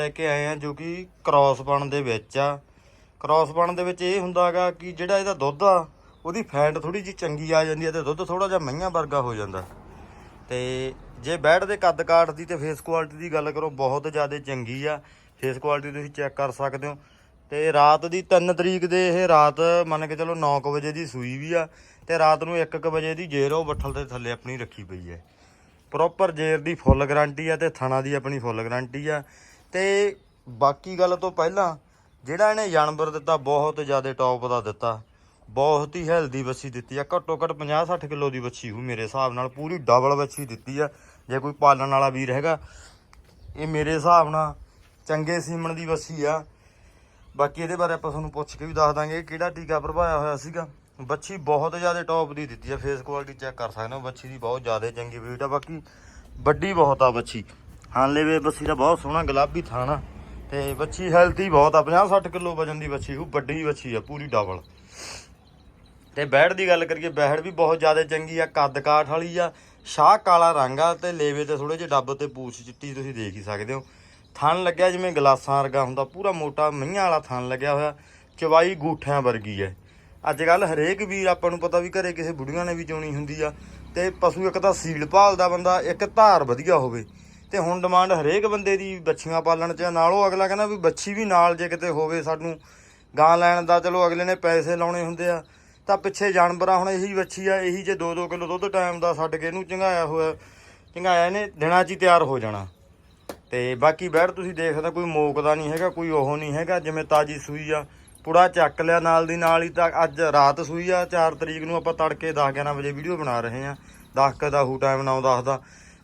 ਲੈ ਕੇ ਆਏ ਆ ਜੋ ਕਿ ਕ੍ਰਾਸ ਬਣ ਦੇ ਵਿੱਚ ਆ। ਕ੍ਰਾਸ ਬਣ ਦੇ ਵਿੱਚ ਇਹ ਹੁੰਦਾਗਾ ਕਿ ਜਿਹੜਾ ਇਹਦਾ ਦੁੱਧ ਆ, ਉਹਦੀ ਫੈਟ ਥੋੜੀ ਜਿਹੀ ਚੰਗੀ ਆ ਜਾਂਦੀ ਹੈ ਤੇ ਦੁੱਧ ਥੋੜਾ ਜਿਹਾ ਮਈਆਂ ਵਰਗਾ ਹੋ ਜਾਂਦਾ। ਤੇ ਜੇ ਬੈਡ ਦੇ ਕੱਦ ਕਾਠ ਦੀ ਤੇ ਫੇਸ ਕੁਆਲਿਟੀ ਦੀ ਗੱਲ ਕਰੋ, ਬਹੁਤ ਜ਼ਿਆਦਾ ਚੰਗੀ ਆ। ਫੇਸ ਕੁਆਲਿਟੀ ਤੁਸੀਂ ਚੈੱਕ ਕਰ ਸਕਦੇ ਹੋ। ਤੇ ਰਾਤ ਦੀ 3 ਤਰੀਕ ਦੇ ਇਹ ਰਾਤ ਮੰਨ ਕੇ ਚਲੋ 9 ਵਜੇ ਦੀ ਸੂਈ ਵੀ ਆ ਤੇ ਰਾਤ ਨੂੰ 1 ਵਜੇ ਦੀ ਜੇਰ ਉਹ ਬੱਠਲ ਦੇ ਥੱਲੇ ਆਪਣੀ ਰੱਖੀ ਪਈ ਹੈ। ਪ੍ਰੋਪਰ ਜੇਰ ਦੀ ਫੁੱਲ ਗਾਰੰਟੀ ਆ ਤੇ ਥਣਾ ਦੀ ਆਪਣੀ ਫੁੱਲ ਗਾਰੰਟੀ ਆ। ਤੇ ਬਾਕੀ ਗੱਲ ਤੋਂ ਪਹਿਲਾਂ, ਜਿਹੜਾ ਇਹਨੇ ਜਾਨਵਰ ਦਿੱਤਾ, ਬਹੁਤ ਜ਼ਿਆਦਾ ਟੌਪ ਦਾ ਦਿੱਤਾ। ਬਹੁਤ ਹੀ ਹੈਲਦੀ ਬੱਚੀ ਦਿੱਤੀ ਆ। ਘੱਟੋ ਘੱਟ 50 60 ਕਿਲੋ ਦੀ ਬੱਚੀ ਹੂ ਮੇਰੇ ਹਿਸਾਬ ਨਾਲ। ਪੂਰੀ ਡਬਲ ਬੱਚੀ ਦਿੱਤੀ ਆ। ਜੇ ਕੋਈ ਪਾਲਣ ਵਾਲਾ ਵੀਰ ਹੈਗਾ, ਇਹ ਮੇਰੇ ਹਿਸਾਬ ਨਾਲ ਚੰਗੇ ਸੀਮਣ ਦੀ ਬੱਚੀ ਆ। ਬਾਕੀ ਇਹਦੇ ਬਾਰੇ ਆਪਾਂ ਤੁਹਾਨੂੰ ਪੁੱਛ ਕੇ ਵੀ ਦੱਸ ਦਾਂਗੇ ਕਿਹੜਾ ਟੀਕਾ ਭਰਵਾਇਆ ਹੋਇਆ ਸੀਗਾ। ਬੱਚੀ ਬਹੁਤ ਜ਼ਿਆਦਾ ਟੌਪ ਦੀ ਦਿੱਤੀ ਆ। ਫੇਸ ਕੁਆਲਿਟੀ ਚੈੱਕ ਕਰ ਸਕਦੇ ਹੋ। ਬੱਚੀ ਦੀ ਬਹੁਤ ਜ਼ਿਆਦਾ ਚੰਗੀ ਬਰੀਡ ਆ। ਬਾਕੀ ਵੱਡੀ ਬਹੁਤ ਆ ਬੱਚੀ ਹਾਲੇ ਵੇ ਬੱਚੀ ਦਾ ਬਹੁਤ ਸੋਹਣਾ ਗੁਲਾਬੀ ਥਾਣਾ ਤੇ ਬੱਚੀ ਹੈਲਥੀ ਬਹੁਤ ਆ 50 60 ਕਿਲੋ ਵਜਨ ਦੀ ਬੱਚੀ ਉਹ ਵੱਡੀ ਬੱਚੀ ਆ, ਪੂਰੀ ਡਬਲ ਤੇ ਬੈੜ ਦੀ ਗੱਲ ਕਰੀਏ ਬੈੜ ਵੀ ਬਹੁਤ ਜ਼ਿਆਦਾ ਚੰਗੀ ਆ, ਕੱਦ ਕਾਠ ਵਾਲੀ ਆ, ਸ਼ਾਹ ਕਾਲਾ ਰੰਗ ਆ, ਤੇ ਲੇਵੇ ਤੇ ਥੋੜੇ ਜਿਹੇ ਡੱਬ ਤੇ ਪੂਛ ਚਿੱਟੀ ਤੁਸੀਂ ਦੇਖ ਹੀ ਸਕਦੇ ਹੋ। ਥਣ ਲੱਗਿਆ ਜਿਵੇਂ ਗਲਾਸਾਂ ਵਰਗਾ ਹੁੰਦਾ, ਪੂਰਾ ਮੋਟਾ ਮਈਆਂ ਵਾਲਾ ਥਣ ਲੱਗਿਆ ਹੋਇਆ, ਚਵਾਈ ਗੂਠਿਆਂ ਵਰਗੀ ਹੈ ਅੱਜ ਕੱਲ ਹਰੇਕ ਵੀਰ ਆਪਾਂ ਨੂੰ ਪਤਾ ਵੀ ਘਰੇ ਕਿਸੇ ਬੁੜੀਆਂ ਨੇ ਵੀ ਚੋਣੀ ਹੁੰਦੀ ਆ, ਤੇ ਪਸ਼ੂ ਇੱਕ ਤਾਂ ਸੀਲ ਭਾਲਦਾ ਬੰਦਾ, ਇੱਕ ਧਾਰ ਵਧੀਆ ਹੋਵੇ। ਤੇ ਹੁਣ ਡਿਮਾਂਡ ਹਰੇਕ ਬੰਦੇ ਦੀ ਬੱਚੀਆਂ ਪਾਲਣ ਚ ਆ। ਨਾਲੋਂ ਅਗਲਾ ਕਹਿੰਦਾ ਵੀ ਬੱਚੀ ਵੀ ਨਾਲ ਜੇ ਕਿਤੇ ਹੋਵੇ ਸਾਨੂੰ ਗਾਂ ਲੈਣ ਦਾ, ਚਲੋ ਅਗਲੇ ਨੇ ਪੈਸੇ ਲਾਉਣੇ ਹੁੰਦੇ ਆ। ਤਾਂ ਪਿੱਛੇ ਜਾਨਵਰਾਂ ਹੁਣ ਇਹੀ ਬੱਚੀ ਆ, ਇਹੀ ਜੇ 2-2 ਕਿਲੋ ਦੁੱਧ ਟਾਈਮ ਦਾ ਛੱਡ ਕੇ ਇਹਨੂੰ ਚੰਗਾਇਆ ਹੋਇਆ, ਚੰਗਾਇਆ ਇਹਨੇ, ਦਿਨਾਂ 'ਚ ਹੀ ਤਿਆਰ ਹੋ ਜਾਣਾ। ਤੇ ਬਾਕੀ ਬੈੜ ਤੁਸੀਂ ਦੇਖਦਾ ਕੋਈ ਮੋਕਦਾ ਨਹੀਂ ਹੈਗਾ, ਕੋਈ ਉਹ ਨਹੀਂ ਹੈਗਾ, ਜਿਵੇਂ ਤਾਜੀ ਸੂਈ ਆ, ਪੁੜਾ ਚੱਕ ਲਿਆ ਨਾਲ ਦੀ ਨਾਲ ਹੀ ਤਾਂ ਅੱਜ ਰਾਤ ਸੂਈ ਆ 4 ਤਰੀਕ ਨੂੰ ਆਪਾਂ ਤੜਕੇ 10 11 ਵਜੇ ਵੀਡੀਓ ਬਣਾ ਰਹੇ ਆ। 10 ਕ ਦਾ ਹੂ ਟਾਈਮ 9 10 ਦਾ।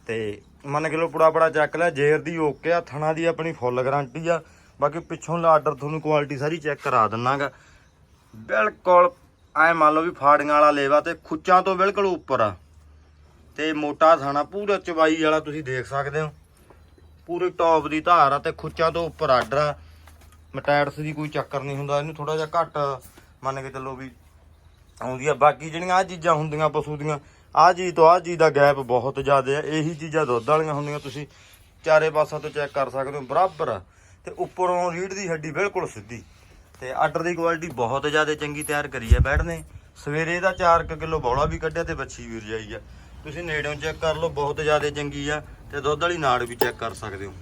ਤੇ ਮੰਨ ਕੇ ਲੋ ਪੁੜਾ ਪੁੜਾ ਚੱਕ ਲਿਆ ਜੇਰ ਦੀ ਓਕੇ ਆ, ਥਣਾ ਦੀ ਆਪਣੀ ਫੁੱਲ ਗਾਰੰਟੀ ਆ। ਬਾਕੀ ਪਿੱਛੋਂ ਦਾ ਆਰਡਰ ਤੁਹਾਨੂੰ ਕੁਆਲਿਟੀ ਸਾਰੀ ਚੈੱਕ ਕਰਾ ਦਿੰਨਾਗਾ। ਬਿਲਕੁਲ ਐ ਮੰਨ ਲਓ ਵੀ ਫਾੜੀਆਂ ਵਾਲਾ ਲੇਵਾ ਤੇ ਖੁੱਚਾਂ ਤੋਂ ਬਿਲਕੁਲ ਉੱਪਰ ਆ। ਤੇ ਮੋਟਾ ਥਾਣਾ, ਪੂਰਾ ਚਵਾਈ ਵਾਲਾ ਤੁਸੀਂ ਦੇਖ ਸਕਦੇ ਹੋ। ਪੂਰੀ ਟੌਪ ਦੀ ਧਾਰ ਆ ਤੇ ਖੁੱਚਾਂ ਤੋਂ ਉੱਪਰ ਆਰਡਰ ਆ। ਮਟੈਟਸ ਦੀ ਕੋਈ ਚੱਕਰ ਨਹੀਂ ਹੁੰਦਾ, ਇਹਨੂੰ ਥੋੜਾ ਜਿਹਾ ਘੱਟ ਮੰਨ ਕੇ ਚੱਲੋ ਵੀ ਆਉਂਦੀ ਆ। ਬਾਕੀ ਜਿਹੜੀਆਂ ਆ ਚੀਜ਼ਾਂ ਹੁੰਦੀਆਂ, ਪਸ਼ੂ ਦੀਆਂ ਆਹ ਚੀਜ਼ ਤੋਂ ਆਹ ਚੀਜ਼ ਦਾ ਗੈਪ ਬਹੁਤ ਜ਼ਿਆਦਾ ਆ ਇਹੀ ਚੀਜ਼ਾਂ ਦੁੱਧ ਵਾਲੀਆਂ ਹੁੰਦੀਆਂ, ਤੁਸੀਂ ਚਾਰੇ ਪਾਸਾਂ ਤੋਂ ਚੈੱਕ ਕਰ ਸਕਦੇ ਹੋ, ਬਰਾਬਰ ਆ। ਤੇ ਉੱਪਰੋਂ ਰੀੜ ਦੀ ਹੱਡੀ ਬਿਲਕੁਲ ਸਿੱਧੀ। ਤੇ ਆਰਡਰ ਦੀ ਕੁਆਲਿਟੀ ਬਹੁਤ ਜ਼ਿਆਦਾ ਚੰਗੀ ਤਿਆਰ ਕਰੀ ਹੈ ਬੈਡ ਨੇ। ਸਵੇਰੇ ਦਾ 4 ਕਿਲੋ ਬੌਲਾ ਵੀ ਕੱਢਿਆ ਤੇ ਬੱਚੀ ਵੀ ਰਜਾਈ ਆ। ਤੁਸੀਂ ਨੇੜਿਓਂ ਚੈੱਕ ਕਰ ਲਓ, ਬਹੁਤ ਜ਼ਿਆਦਾ ਚੰਗੀ ਆ। ਤੇ ਦੁੱਧ ਵਾਲੀ ਨਾੜ ਵੀ ਚੈੱਕ ਕਰ ਸਕਦੇ ਹੋ।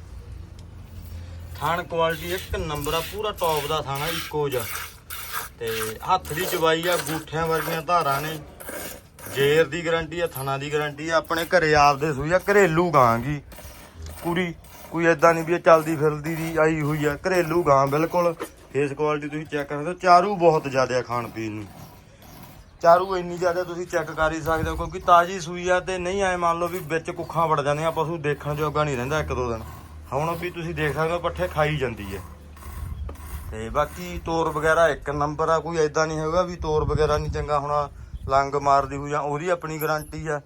ਥਾਣ ਕੁਆਲਿਟੀ ਇੱਕ ਨੰਬਰ ਆ, ਪੂਰਾ ਟੌਪ ਦਾ ਥਾਣਾ ਇੱਕੋ ਜਿਹਾ। ਤੇ ਹੱਥ ਦੀ ਚਵਾਈ ਆ, ਗੂਠਿਆਂ ਵਰਗੀਆਂ ਧਾਰਾਂ ਨੇ। ਜੇਰ ਦੀ ਗਾਰੰਟੀ ਆ, ਥਣਾ ਦੀ ਗਾਰੰਟੀ ਆ, ਆਪਣੇ ਘਰੇ ਆਪਦੇ ਸੂਈ ਆ, ਘਰੇਲੂ ਗਾਂਗੀ ਪੂਰੀ ਕੋਈ ਐਦਾਂ ਨਹੀਂ ਵੀ ਚੱਲਦੀ ਫਿਰਦੀ ਦੀ, ਆਈ ਹੋਈ ਆ, ਘਰੇਲੂ ਗਾਂ ਬਿਲਕੁਲ। ਫੇਸ ਕੁਆਲਿਟੀ ਤੁਸੀਂ ਚੈੱਕ ਕਰ ਸਕਦੇ ਹੋ, ਚਾਰੂ ਬਹੁਤ ਜ਼ਿਆਦਾ ਖਾਣ ਪੀਣ ਨੂੰ। ਚਾਰੂ ਇੰਨੀ ਜ਼ਿਆਦਾ ਤੁਸੀਂ ਚੈੱਕ ਕਰ ਹੀ ਸਕਦੇ ਹੋ, ਕਿਉਂਕਿ ਤਾਜੀ ਸੂਈ ਆ ਤੇ ਨਹੀਂ ਐ ਮੰਨ ਲਓ ਵੀ ਵਿੱਚ ਕੁੱਖਾਂ ਵੜ ਜਾਂਦੀਆਂ ਪਸ਼ੂ ਦੇਖਣ ਜੋਗਾ ਨਹੀਂ ਰਹਿੰਦਾ ਇੱਕ ਦੋ ਦਿਨ। ਹੁਣ ਵੀ ਤੁਸੀਂ ਦੇਖ ਸਕਦੇ ਹੋ, ਪੱਠੇ ਖਾਈ ਜਾਂਦੀ ਹੈ ਤੇ ਬਾਕੀ ਤੋਰ ਵਗੈਰਾ ਇੱਕ ਨੰਬਰ ਆ, ਕੋਈ ਐਦਾਂ ਨਹੀਂ ਹੈਗਾ ਵੀ ਤੋਰ ਵਗੈਰਾ ਨਹੀਂ ਚੰਗਾ ਹੋਣਾ। ਲੰਗ ਮਾਰਦੀ ਹੋਈ ਜਾਂ ਉਹਦੀ ਆਪਣੀ ਗਾਰੰਟੀ ਆ।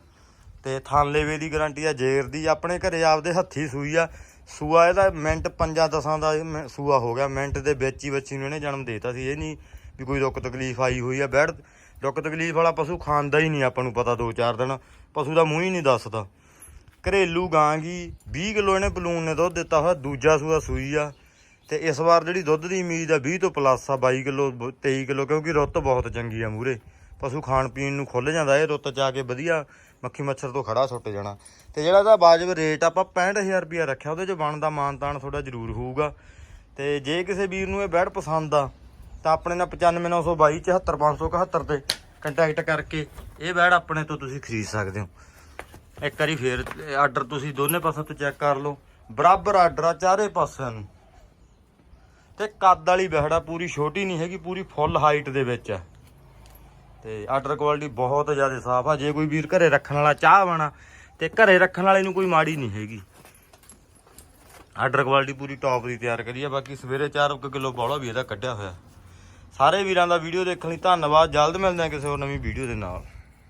ਤੇ ਥਾਨਲੇਵੇ ਦੀ ਗਾਰੰਟੀ ਆ, ਜੇਰ ਦੀ। ਆਪਣੇ ਘਰੇ ਆਪਦੇ ਹੱਥੀ ਸੂਈ ਆ। ਸੂਆ ਇਹਦਾ ਮਿੰਟ ਪੰਜਾਂ ਦਸਾਂ ਦਾ ਇਹ ਮਿੰ- ਸੂਆ ਹੋ ਗਿਆ। ਮਿੰਟ ਦੇ ਵਿੱਚ ਹੀ ਬੱਚੀ ਨੂੰ ਇਹਨੇ ਜਨਮ ਦੇਤਾ ਸੀ। ਇਹ ਨਹੀਂ ਵੀ ਕੋਈ ਦੁੱਖ ਤਕਲੀਫ ਆਈ ਹੋਈ ਆ। ਬੈੜ ਦੁੱਖ ਤਕਲੀਫ ਵਾਲਾ ਪਸ਼ੂ ਖਾਂਦਾ ਹੀ ਨਹੀਂ ਆਪਾਂ ਨੂੰ ਪਤਾ ਦੋ ਚਾਰ ਦਿਨ। ਪਸ਼ੂ ਦਾ ਮੂੰਹ ਹੀ ਨਹੀਂ ਦੱਸਦਾ। ਘਰੇਲੂ ਗਾਂਗੀ 20 ਕਿਲੋ ਇਹਨੇ ਬਲੂਨ ਨੇ ਦੁੱਧ ਦਿੱਤਾ ਹੋਇਆ। ਦੂਜਾ ਸੂਆ ਸੂਈ ਆ। ਤੇ ਇਸ ਵਾਰ ਜਿਹੜੀ ਦੁੱਧ ਦੀ ਉਮੀਦ ਆ 20 ਤੋਂ ਪਲੱਸ ਆ 22 ਕਿਲੋ 23 ਕਿਲੋ, ਕਿਉਂਕਿ ਰੁੱਤ ਬਹੁਤ ਚੰਗੀ ਆ ਮੂਰੇ ਪਸ਼ੂ ਖਾਣ ਪੀਣ ਨੂੰ ਖੁੱਲ ਜਾਂਦਾ, ਇਹ ਰੁੱਤ ਚ ਆ ਕੇ ਵਧੀਆ ਮੱਖੀ ਮੱਛਰ ਤੋਂ ਖੜਾ ਸੁੱਟ ਜਾਣਾ। ਤੇ ਜਿਹੜਾ ਇਹਦਾ ਵਾਜਬ ਰੇਟ ਆਪਾਂ 65000 ਰੁਪਇਆ ਰੱਖਿਆ, ਉਹਦੇ ਚ ਬਣਦਾ ਮਾਨਤਾਨ ਥੋੜਾ ਜ਼ਰੂਰ ਹੋਊਗਾ। ਤੇ ਜੇ ਕਿਸੇ ਵੀਰ ਨੂੰ ਇਹ ਬੈਡ ਪਸੰਦ ਆ, ਤਾਂ ਆਪਣੇ ਨਾਲ 95922 74571 ਤੇ ਕੰਟੈਕਟ ਕਰਕੇ ਇਹ ਬੈਡ ਆਪਣੇ ਤੋਂ ਤੁਸੀਂ ਖਰੀਦ ਸਕਦੇ ਹੋ। ਇੱਕ ਵਾਰੀ ਫੇਰ ਆਰਡਰ ਤੁਸੀਂ ਦੋਨੇ ਪਾਸਿਆਂ ਤੋਂ ਚੈੱਕ ਕਰ ਲਓ। ਬਰਾਬਰ ਆਰਡਰ ਆ ਚਾਰੇ ਪਾਸਿਆਂ ਨੂੰ। ਤੇ ਕੱਦ ਵਾਲੀ ਬਹਿੜਾ ਪੂਰੀ ਛੋਟੀ ਨਹੀਂ ਹੈਗੀ, ਪੂਰੀ ਫੁੱਲ ਹਾਈਟ ਦੇ ਵਿੱਚ ਆ। ਤੇ ਆਰਡਰ ਕੁਆਲਿਟੀ ਬਹੁਤ ਜ਼ਿਆਦਾ ਸਾਫ਼ ਆ। ਜੇ ਕੋਈ ਵੀਰ ਘਰੇ ਰੱਖਣ ਵਾਲਾ ਚਾਹ ਬਣਾ ਤੇ ਘਰੇ ਰੱਖਣ ਵਾਲੇ ਨੂੰ ਕੋਈ ਮਾੜੀ ਨਹੀਂ ਹੈਗੀ। ਆਰਡਰ ਕੁਆਲਿਟੀ ਪੂਰੀ ਟੌਪ ਦੀ ਤਿਆਰ ਕਰੀ ਆ। ਬਾਕੀ ਸਵੇਰੇ 4 ਕਿਲੋ ਬੌਲਾ ਵੀ ਇਹਦਾ ਕੱਢਿਆ ਹੋਇਆ। ਸਾਰੇ ਵੀਰਾਂ ਦਾ ਵੀਡੀਓ ਦੇਖਣ ਲਈ ਧੰਨਵਾਦ। ਜਲਦ ਮਿਲਦੇ ਆ ਕਿਸੇ ਹੋਰ ਨਵੀਂ ਵੀਡੀਓ ਦੇ ਨਾਲ।